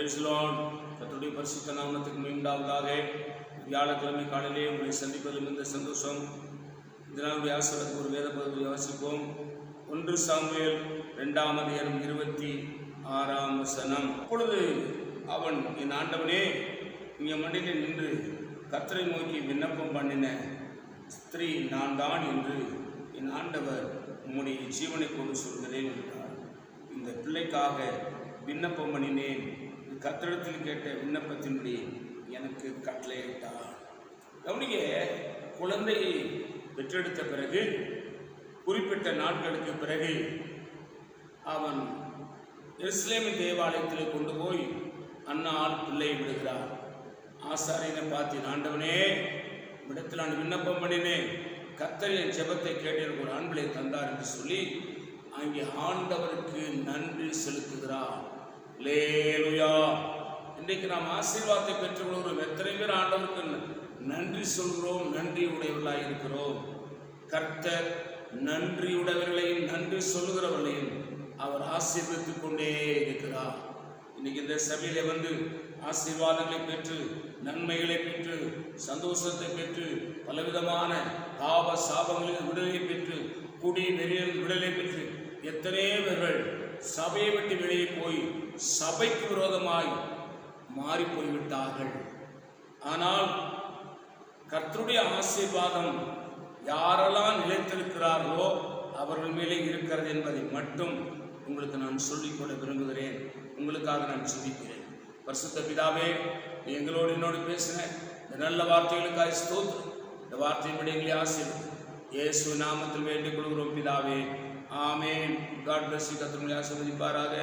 பிரேசலோன் கத்துடைய பரிசுத்த நாமத்துக்கு மீண்டாவதாக வியாழக்கிழமை காலையிலே உங்களை சந்திப்பதில் மிகுந்த சந்தோஷம். இதனால் ஆசிரியருக்கு ஒரு வேத பகுதியை வாசிப்போம். ஒன்று சாமுவேல் ரெண்டாம் அதிகாரம் இருபத்தி ஆறாம் வசனம். அப்பொழுது அவன் என் ஆண்டவனே இங்கே மண்டிலே நின்று கத்தரை நோக்கி விண்ணப்பம் பண்ணின ஸ்திரீ நான் தான் என்று என் ஆண்டவர் உம்முடைய ஜீவனை கொண்டு சொல்கிறேன் என்றார். இந்த பிள்ளைக்காக விண்ணப்பம் பண்ணினேன். கத்திரத்தில் கேட்ட விண்ணப்பத்தின்படி எனக்கு கட்டளையிட்டார் கவனிங்க குழந்தையை பெற்றெடுத்த பிறகு குறிப்பிட்ட நாட்களுக்கு பிறகு அவன் எருசலேமின் தேவாலயத்தில் கொண்டு போய் அன்னாள் பிள்ளையை விடுகிறார். ஆசாரியனை பார்த்து ஆண்டவனே இடத்தில் நான் விண்ணப்பம் பண்ணினேன். கத்தர் என் ஜெபத்தை கேட்டு எனக்கு ஒரு ஆண்களை தந்தார் என்று சொல்லி அங்கே ஆண்டவருக்கு நன்றி செலுத்துகிறார். லே இன்றைக்கு நாம் ஆசீர்வாதத்தை பெற்றுக்கொள்கிறோம். எத்தனை பேர் ஆண்டவருக்கு நன்றி சொல்கிறோம் நன்றி உடையவர்களாக இருக்கிறோம். கர்த்தர் நன்றியுடையவர்களையும் நன்றி சொல்லுகிறவர்களையும் அவர் ஆசீர்வதித்துக் கொண்டே இருக்கிறார். இன்னைக்கு இந்த சபையில வந்து ஆசீர்வாதங்களை பெற்று நன்மைகளை பெற்று சந்தோஷத்தை பெற்று பலவிதமான பாவ சாபங்களில் விடுதலை பெற்று குடி வெறியில் விடுதலை பெற்று எத்தனை பேர்கள் சபையை விட்டு வெளியே போய் சபைக்கு விரோதமாய் மாறி போய்விட்டார்கள் ஆனால் கர்த்தருடைய ஆசீர்வாதம் யாரெல்லாம் நிலைத்திருக்கிறார்களோ அவர்கள் மேலே இருக்கிறது என்பதை மட்டும் உங்களுக்கு நான் சொல்லிக்கொள்ள விரும்புகிறேன். உங்களுக்காக நான் சிந்திக்கிறேன் பரிசுத்த பிதாவே நீ எங்களோடு என்னோடு பேசின இந்த நல்ல வார்த்தைகளுக்காக ஸ்தோத்திரம். இந்த வார்த்தையின்படி எங்களை ஆசீர்வதி. இயேசு நாமத்தில் வேண்டிக் கொள்கிறோம் பிதாவே. ஆமேன். காட் பிளஸ் கத்திரங்களை ஆசீர்வதிப்பாராக.